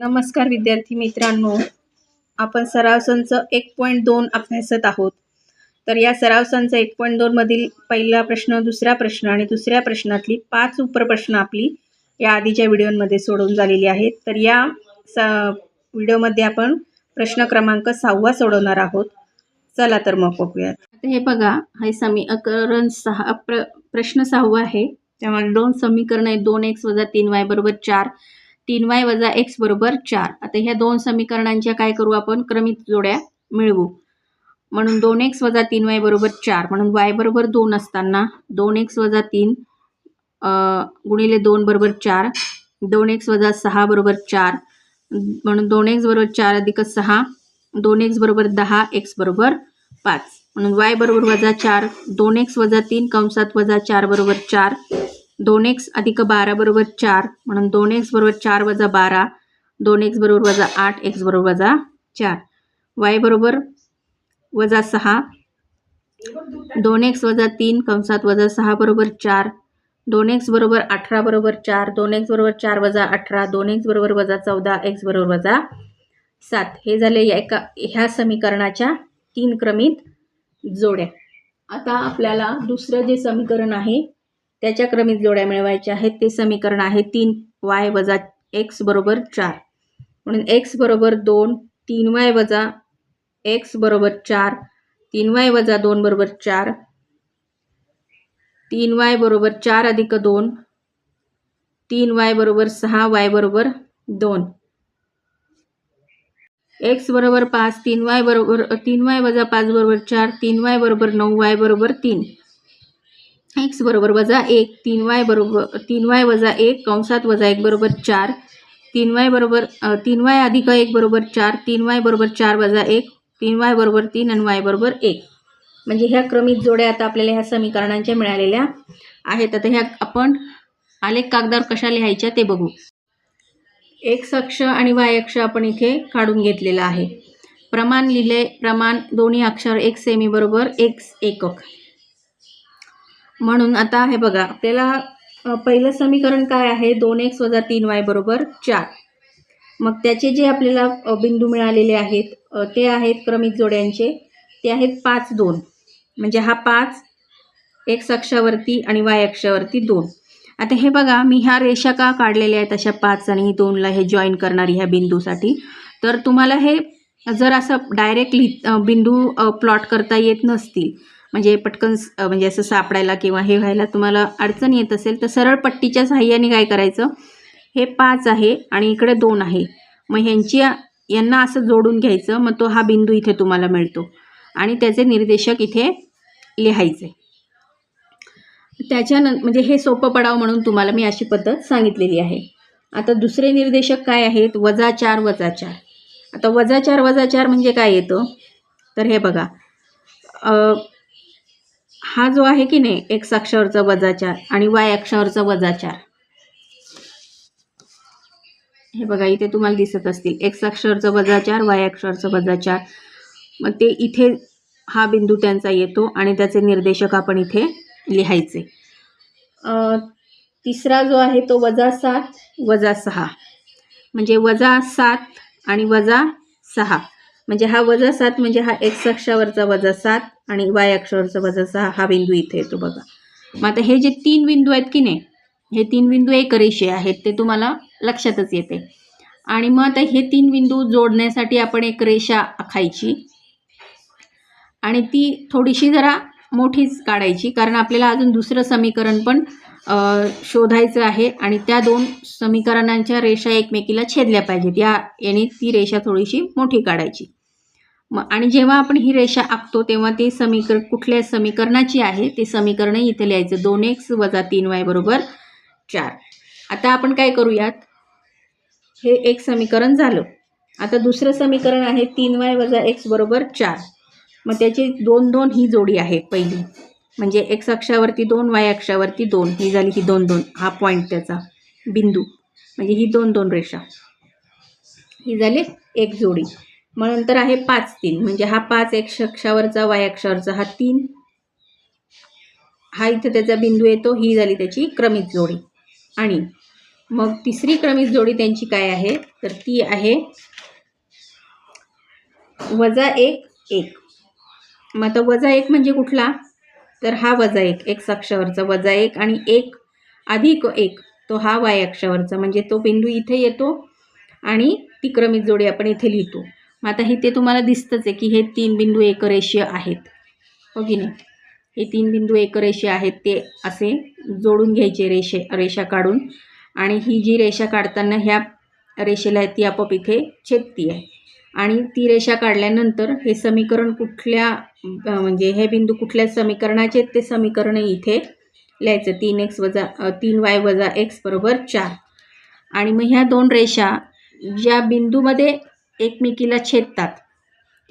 नमस्कार विद्यार्थी मित्रांनो. आपण सराव संच एक पॉईंट दोन अभ्यासत आहोत. तर या सराव संच एक पॉईंट दोनमधील पहिला प्रश्न दुसरा प्रश्न आणि दुसऱ्या प्रश्नातली पाच उपप्रश्न आपली या आधीच्या व्हिडिओमध्ये सोडवून झालेली आहेत. तर या स व्हिडिओमध्ये आपण प्रश्न क्रमांक सहावा सोडवणार आहोत. चला तर मग बघूयात. आता हे बघा हे समीकरण सहा प्र प्रश्न सहावा आहे. त्यामध्ये दोन समीकरण आहेत. दोन एक्स वजा तीन वाय बरोबर चार. तीन वाय वजा एक्स बरोबर चार. आता ह्या दोन समीकरणांच्या काय करू आपण? क्रमित जोड्या मिळवू. म्हणून दोन एक्स वजा तीन वाय बरोबर चार. म्हणून वाय बरोबर दोन असताना दोन एक्स वजा तीन गुणिले दोन बरोबर चार. दोन एक्स वजा सहा बरोबर चार. म्हणून दोन एक्स बरोबर चार अधिक सहा. दोन एक्स बरोबर दहा एक्स बरोबर पाच. म्हणून वाय बरोबर वजा चार. दोन एक्स वजा तीन कंसात वजा चार बरोबर चार. दोन एक्स अधिक बारा बरोबर चार म्हणून दोन एक्स बरोबर चार वजा बारा दोन एक्स बरोबर वजा आठ एक्स बरोबर वजा चार. वाय बरोबर वजा सहा दोन एक्स वजा तीन कंसात वजा सहा बरोबर चार दोन एक्स बरोबर अठरा बरोबर चार दोन एक्स बरोबर चार वजा अठरा दोन एक्स बरोबर वजा चौदा एक्स बरोबर वजा सात. हे झाले या एका ह्या समीकरणाच्या तीन क्रमित जोड्या. आता आपल्याला दुसरं जे समीकरण आहे त्याच्या क्रमित जोड्या मिळवायच्या आहेत. ते समीकरण आहे तीन. वाय वजा एक्स बरोबर चार. म्हणून एक्स बरोबर दोन तीन वाय वजा एक्स बरोबर चार तीन वाय वजा दोन बरोबर चार तीन वाय बरोबर चार अधिक दोन तीन वाय बरोबर सहा वाय बरोबर दोन. एक्स बरोबर पाच तीन वाय बरोबर तीन वाय वजा पाच बरोबर चार तीन वाय बरोबर नऊ वाय बरोबर तीन. एक्स बरोबर वजा एक तीन वाय बरोबर तीन वाय वजा एक कंसात वजा एक बरोबर चार तीन वाय बरोबर तीन वाय अधिक एक बरोबर चार तीन वाय बरोबर चार वजा एक तीन वाय बरोबर तीन आणि वाय बरोबर एक. म्हणजे ह्या क्रमित जोड्या आता आपल्याला ह्या समीकरणांच्या मिळालेल्या आहेत. आता ह्या आपण आलेख कागदावर कशा लिहायच्या ते बघू. एक्स अक्ष आणि वाय अक्ष आपण इथे काढून घेतलेला आहे. प्रमाण लिहिले प्रमाण दोन्ही अक्षर एक सेमी बरोबर एक्स एकक. म्हणून आता हे बघा आपल्याला पहिलं समीकरण काय आहे? दोन एक्स वजा तीन वाय बरोबर चार. मग त्याचे जे आपल्याला बिंदू मिळालेले आहेत ते आहेत क्रमित जोड्यांचे ते आहेत पाच दोन. म्हणजे हा पाच एक्स अक्षावरती आणि वाय अक्षावरती दोन. आता हे बघा मी ह्या रेषा का काढलेल्या आहेत अशा पाच आणि दोनला हे जॉईन करणारी ह्या बिंदूसाठी? तर तुम्हाला हे जर असं डायरेक्ट डायरेक्टली बिंदू प्लॉट करता येत नसतील म्हणजे पटकन म्हणजे असं सापडायला किंवा हे व्हायला तुम्हाला अडचण येत असेल तर सरळ पट्टीच्या साह्याने काय करायचं? हे पाच आहे आणि इकडे दोन आहे. मग ह्यांची यांना असं जोडून घ्यायचं मग तो हा बिंदू इथे तुम्हाला मिळतो. आणि त्याचे निर्देशक इथे लिहायचे. त्याच्यानं म्हणजे हे सोपं पडावं म्हणून तुम्हाला मी अशी पद्धत सांगितलेली आहे. आता दुसरे निर्देशक काय आहेत? वजा चार वजा चार. आता वजा चार वजा चार म्हणजे काय येतं? तर हे बघा. हा जो आहे की नाही एक्स अक्षावरचा वजा चार आणि वाय अक्षावरचा वजा चार. हे बघा इथे तुम्हाला दिसत असतील. एक्स अक्षरचं वजा चार वाय अक्षरचं वजा चार. मग ते इथे हा बिंदू त्यांचा येतो आणि त्याचे निर्देशक आपण इथे लिहायचे. तिसरा जो आहे तो वजा सात वजा सहा. म्हणजे वजा सात आणि वजा सहा. म्हणजे हा वजा सात म्हणजे हा एक्स अक्षावरचा वजा सात आणि वाय अक्षावरचा वजा सहा. हा बिंदू इथे येतो बघा. मग आता हे जे तीन बिंदू आहेत की नाही हे तीन बिंदू एक रेषे आहेत ते तुम्हाला लक्षातच येते. आणि मग आता हे तीन बिंदू जोडण्यासाठी आपण एक रेषा आखायची. आणि ती थोडीशी जरा मोठीच काढायची कारण आपल्याला अजून दुसरं समीकरण पण शोधायचं आहे आणि त्या दोन समीकरणांच्या रेषा एकमेकीला छेदल्या पाहिजेत. या याने ती रेषा थोडीशी मोठी काढायची. मग आणि जेव्हा आपण ही रेषा आखतो तेव्हा ते समीकरण कुठल्या समीकरणाची आहे? ते समीकरण इथे लिहायचं. दोन एक्स वजा तीन वाय बरोबर चार. आता आपण काय करूयात? हे एक समीकरण झालं. आता दुसरं समीकरण आहे तीन वाय वजा एक्स बरोबर चार. मग त्याची दोन दोन ही जोडी आहे पहिली. म्हणजे एक्स अक्षावरती दोन वाय अक्षावरती दोन. ही झाली ही दोन दोन. हा पॉईंट त्याचा बिंदू. म्हणजे ही दोन दोन रेषा. ही झाली एक जोडी. मग नंतर आहे पाच तीन. म्हणजे हा पाच एक्स अक्षावरचा वाय अक्षावरचा हा तीन. हा इथं त्याचा बिंदू येतो. ही झाली त्याची क्रमित जोडी. आणि मग तिसरी क्रमिक जोडी त्यांची काय आहे? तर ती आहे वजा एक एक. मग आता वजा एक म्हणजे कुठला? तर हा वजा एक एक्स अक्षावरचा वजा एक आणि एक अधिक एक तो हा वाय अक्षावरचा. म्हणजे तो बिंदू इथे येतो आणि ती क्रमिक जोडी आपण इथे लिहितो. मग आता हे ते तुम्हाला दिसतंच आहे की हे तीन बिंदू एकरेषीय आहेत. हो की नाही? हे तीन बिंदू एकरेषे आहेत ते असे जोडून घ्यायचे रेषे रेषा काढून. आणि ही जी रेषा काढताना ह्या रेषेला आहे ती आपोआप इथे छेदती आहे. आणि ती रेषा काढल्यानंतर हे समीकरण कुठल्या म्हणजे हे बिंदू कुठल्या समीकरणाचे आहेत ते समीकरण इथे लिहायचं. तीन एक्स वजा तीन वाय वजा एक्स बरोबर चार. आणि मग ह्या दोन रेषा ज्या बिंदूमध्ये एकमेकीला छेदतात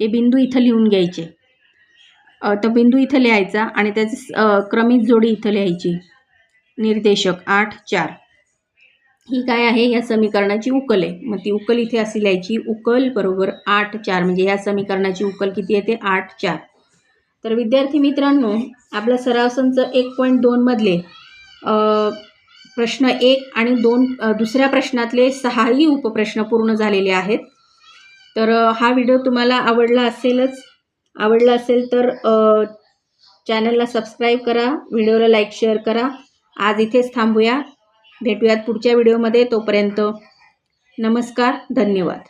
ते बिंदू इथं लिहून घ्यायचे. तर तो बिंदू इथं लिहायचा आणि त्याची क्रमित क्रमिक जोडी इथं लिहायची. निर्देशक आठ चार. ही काय आहे? या समीकरणाची उकल आहे. मग ती उकल इथे अशी लिहायची उकल बरोबर आठ चार. म्हणजे या समीकरणाची उकल किती येते? आठ चार. तर विद्यार्थी मित्रांनो आपला सराव संच एक पॉईंट दोनमधले प्रश्न एक आणि दोन दुसऱ्या प्रश्नातले सहाही उपप्रश्न पूर्ण झालेले आहेत. तर हा व्हिडिओ तुम्हाला आवडला असेलच. आवडला असेल तर चॅनलला सबस्क्राईब करा व्हिडिओला लाईक शेअर करा. आज इथेच थांबूया. भेटूयात पुढच्या व्हिडिओमध्ये तोपर्यंत नमस्कार धन्यवाद.